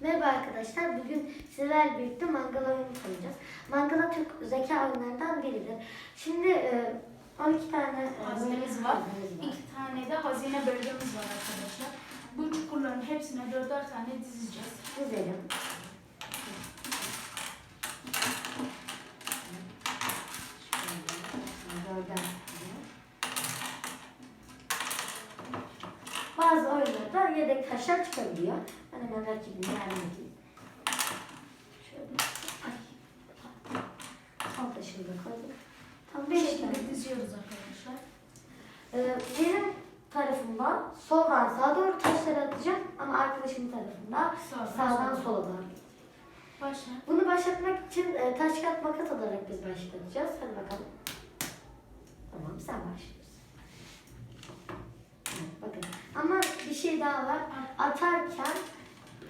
Merhaba arkadaşlar. Bugün sizlerle birlikte mangal oyunu tanıyacağız. Mangal Türk zeka oyunlarından biridir. Şimdi e, 12 tane e, Hazinemiz var. hazinemiz var. İki tane de hazine bölgemiz var arkadaşlar. Bu çukurların hepsine dörder tane dizeceğiz. Dizelim. Yedek taşlar çıkabiliyor. Ben hemen rakibini yardım edeyim. Şöyle. Son taşını da koyduk. Tam Bu 5 tane. diziyoruz arkadaşlar. Ee, benim tarafımda soldan sağa doğru taşları atacağım ama arkadaşımın tarafında Sağdan, sağdan sola. doğru. Başla. Bunu başlatmak için e, taş kağıt makas alarak biz başlatacağız. Hadi bakalım. Tamam sen başlıyorsun. Evet, bakın. Ama şey daha var. Atarken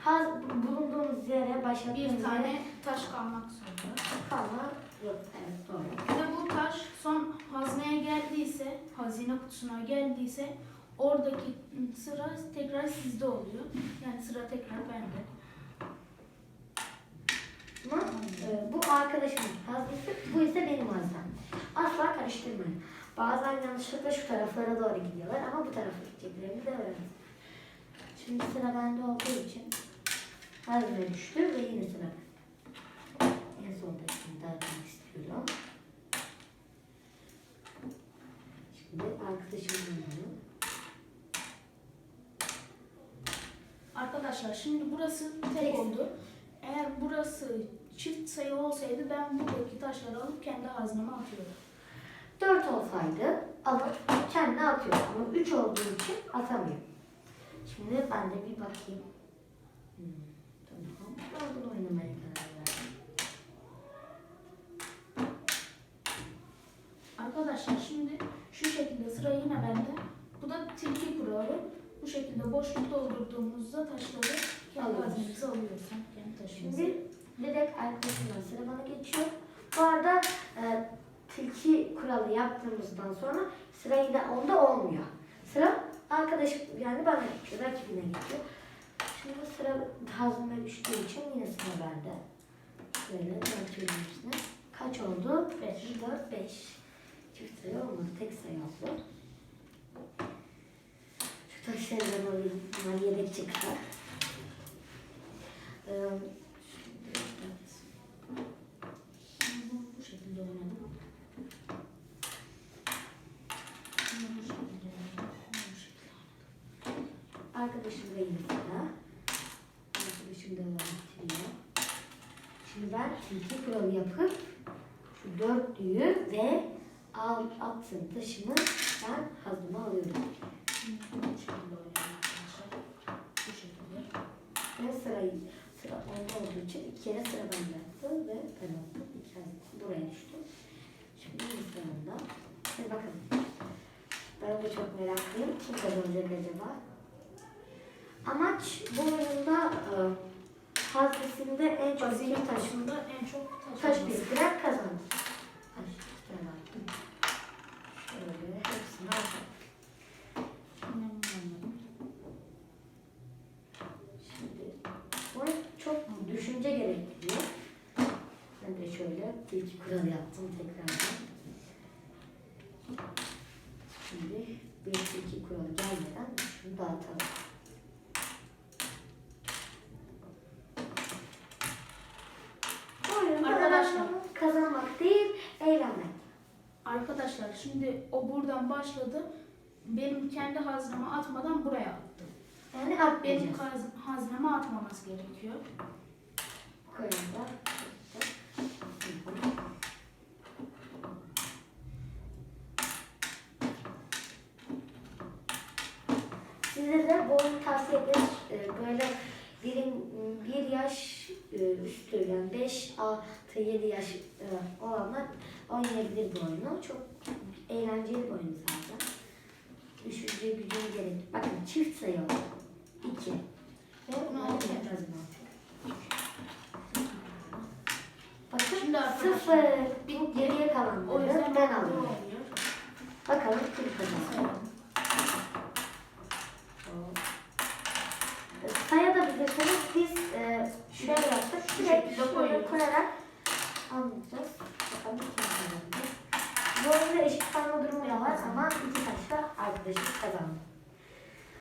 haz, bulunduğumuz yere başlattığımız Bir yere tane taş kalmak zorunda. kalma yok. Evet doğru. De bu taş son hazneye geldiyse, hazine kutusuna geldiyse oradaki sıra tekrar sizde oluyor. Yani sıra tekrar bende. Ama e, bu arkadaşımın haznesi, bu ise benim haznem. Asla karıştırmayın. Bazen yanlışlıkla şu taraflara doğru gidiyorlar ama bu tarafa gideceklerini de öğrenin. Şimdi sıra bende olduğu için hazne düştü ve yine sıra bende. En sondakini dağıtmak istiyorum. Şimdi arkadaşımın bunu. Arkadaşlar şimdi burası tek oldu. Eğer burası çift sayı olsaydı ben buradaki taşları alıp kendi hazneme atıyorum. 4 olsaydı alıp kendine atıyor. Ama 3 olduğu için atamıyor. Şimdi ben de bir bakayım. Hmm, tamam. Ben bunu oynamaya karar verdim. Arkadaşlar şimdi şu şekilde sıra yine bende. Bu da tilki kuralı. Bu şekilde boşluk doldurduğumuzda taşları kendi Alıyoruz. Kendi taşımızı. Şimdi direkt arkadaşımdan sıra bana geçiyor. Bu arada e, tilki kuralı yaptığımızdan sonra sıra yine onda olmuyor. Sıra arkadaşım yani bana geçiyor, rakibine geçiyor. Şimdi sıra hazme düştüğü için yine sıra bende. Böyle dağıtıyorum hepsini. Kaç oldu? 5, 4, 5. Çift sayı olmadı, tek sayı oldu. Şu taşları da böyle bunlar yedek çıktı. Ee, şimdi evet. Bunu bu şekilde oynadım. Bunu bu şekilde oynadım. Bunu bu şekilde oynadım. Arkadaşım da sıra. Arkadaşım da bitiriyor. Şimdi ben tilki kuralı yapıp şu dörtlüyü ve al, attığım taşımı ben hazıma alıyorum. Şimdi bu. Bu. Ve sırayı, sıra onda olduğu için iki kere sıra bende yaptı ve ben aldım. İki hazım buraya düştü. Şimdi yine sıramda. Hadi bakalım. Ben de çok meraklıyım. Kim kazanacak acaba? Amaç bu oyunda e, haznesinde en çok Hazine kim taş, taşında en çok taş, taş olması. biriktiren kazanır. Taş biriktiren attım. Şöyle hepsini aldım. Şimdi bu çok düşünce gerektiriyor. Ben de şöyle tilki kuralı yaptım tekrardan. Şimdi bir tilki kuralı gelmeden şunu dağıtalım. Bu oyunda Arkadaşlar. önemli kazanmak değil, eğlenmek. Arkadaşlar şimdi o buradan başladı. Benim kendi hazneme atmadan buraya attı. Yani Benim atmayacağız. haz- hazneme atmaması gerekiyor. Koyalım da. Size de bu tavsiye ederiz. Böyle birim, bir yaş e, üstü yani 5, 6, 7 yaş e, olanlar oynayabilir bu oyunu. Çok eğlenceli bir oyun zaten. Düşünce gücünü gerek. Bakın çift sayı oldu. 2. Ve Bunu alacağız. Bakın Şimdi sıfır. Bu geriye O kalanları yüzden ben bu alıyorum. oluyor. Bakalım kim kazanacak. Sayalım. Sayabilirseniz biz e, şekilde şöyle koyuyoruz. koyarak anlayacağız. Bakalım kim kazandı. Bu arada eşit kalma durumu da var ama iki taşla arkadaşımız kazandı.